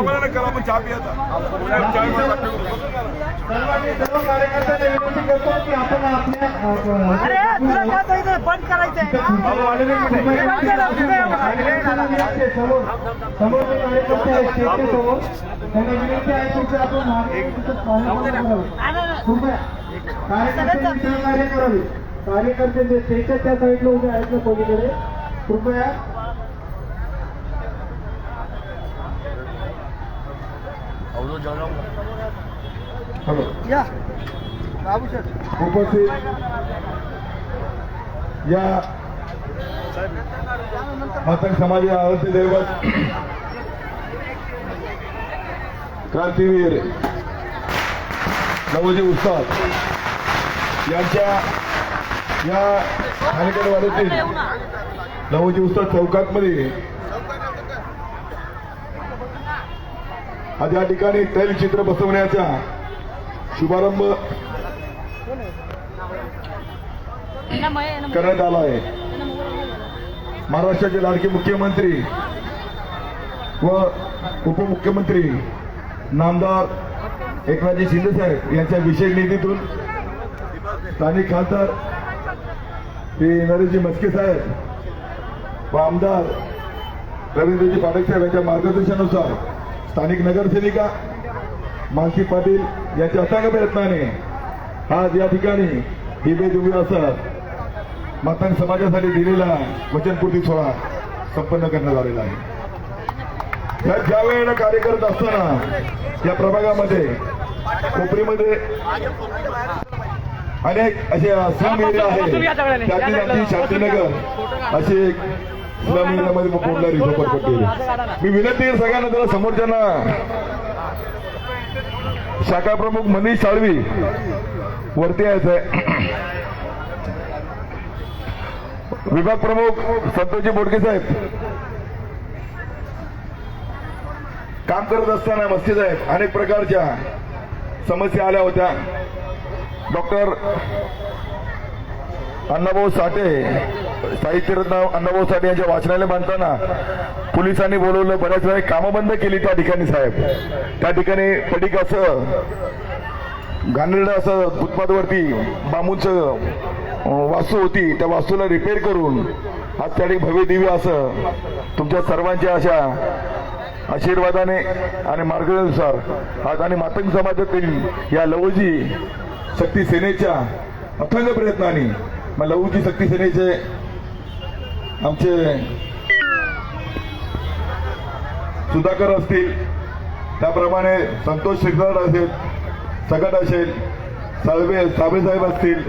आम्हाला करा आपण चहा पियाचा सर्व कार्यकर्त्यांना विनंती करतो की आपण आपल्या अरे तुला काय पाहिजे बंद करायचंय? समोर. समोर जे कार्यकर्ते आहेत स्टेजच्या समोर. त्यांना विनंती आहे की आपण महाराष्ट्राचं पालन करावं. कृपया कार्यकर्त्यांनी सहकार्य करावे. कार्यकर्ते जे स्टेजच्या त्या साईडला उभे आहेत ना पलीकडे कृपया हॅलो. या. उपस्थित. या. मातंग समाज आरती दैवत. क्रांतीवीर. नवोजी उस्ताद यांच्या या ठाणेकरवाडीतील नवोजी उस्ताद चौकात आज या ठिकाणी तैलचित्र बसवण्याचा शुभारंभ करण्यात आला आहे. महाराष्ट्राचे लाडके मुख्यमंत्री व उपमुख्यमंत्री नामदार एकनाथजी शिंदे साहेब यांच्या विशेष निधीतून स्थानिक खासदार श्री नरेशजी मस्के साहेब व आमदार रवींद्रजी पाठक साहेब यांच्या मार्गदर्शनानुसार स्थानिक नगरसेविका मानसी पाटील यांच्या अथांग प्रयत्नाने आज या ठिकाणी हिबे दुबे असा मातांग समाजासाठी दिलेला वचनपूर्ती सोहळा संपन्न करण्यात आलेला आहे. या ज्या वेळेला कार्य करत असताना या प्रभागामध्ये कोपरीमध्ये अनेक असे स्लम एरिया आहे त्यातील आमची शांतीनगर अशी एक स्लम एरियामध्ये पोडणारी झोपडपट्टी आहे. मी विनंती करेन सगळ्यांना त्याला समोरच्यांना. शाखा प्रमुख मनीष साळवी वरती यायचंय विभाग प्रमुख संतोषजी बोडके साहेब. काम करत असताना मस्ती साहेब अनेक प्रकारच्या समस्या आल्या होत्या. डॉक्टर अण्णाभाऊ साठे साहित्यरत्न अण्णाभाऊ साठे यांच्या वाचनालय बांधताना पोलिसांनी बोलवलं बऱ्याच वेळा कामं बंद केली त्या ठिकाणी साहेब. त्या ठिकाणी पडिक असं घाणेरडं असं फुटपाथवरती बांबूचं वास्तू होती त्या वास्तूला रिपेअर करून आज त्या ठिकाणी भव्य दिव्य असं तुमच्या सर्वांच्या अशा आशीर्वादाने आणि मार्गदर्शनानुसार आज आणि मातंग समाजातील या लवजी शक्ती सेनेच्या अथंग प्रयत्नाने मग लवजी शक्ती सेनेचे आमचे सुधाकर असतील. त्याप्रमाणे संतोष शिरसाट असेल सगट असेल साळवे साबळेसाहेब असतील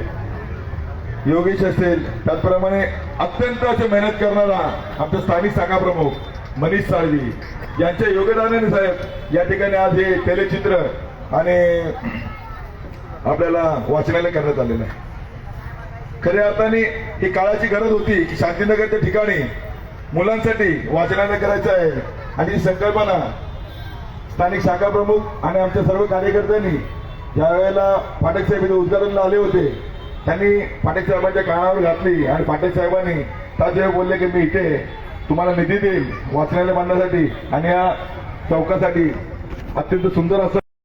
योगेश असेल त्याचप्रमाणे अत्यंत असे मेहनत करणारा आमचा स्थानिक शाखा प्रमुख मनीष साळवी यांच्या योगदानाने साहेब या ठिकाणी आज हे तेलचित्र आणि आपल्याला वाचनालय करण्यात आलेलं आहे. खऱ्या अर्थाने ही काळाची गरज होती की शांतीनगरच्या ठिकाणी मुलांसाठी वाचनालय करायचं आहे. आणि ही संकल्पना स्थानिक शाखा प्रमुख आणि आमच्या सर्व कार्यकर्त्यांनी ज्या वेळेला पाठक साहेब इथे उद्घाटनला आले होते त्यांनी पाठक साहेबांच्या कानावर घातली आणि पाठक साहेबांनी ताजे बोलले की मी इथे तुम्हाला निधी देईल वाचनालय बांधण्यासाठी आणि या चौकासाठी अत्यंत सुंदर असं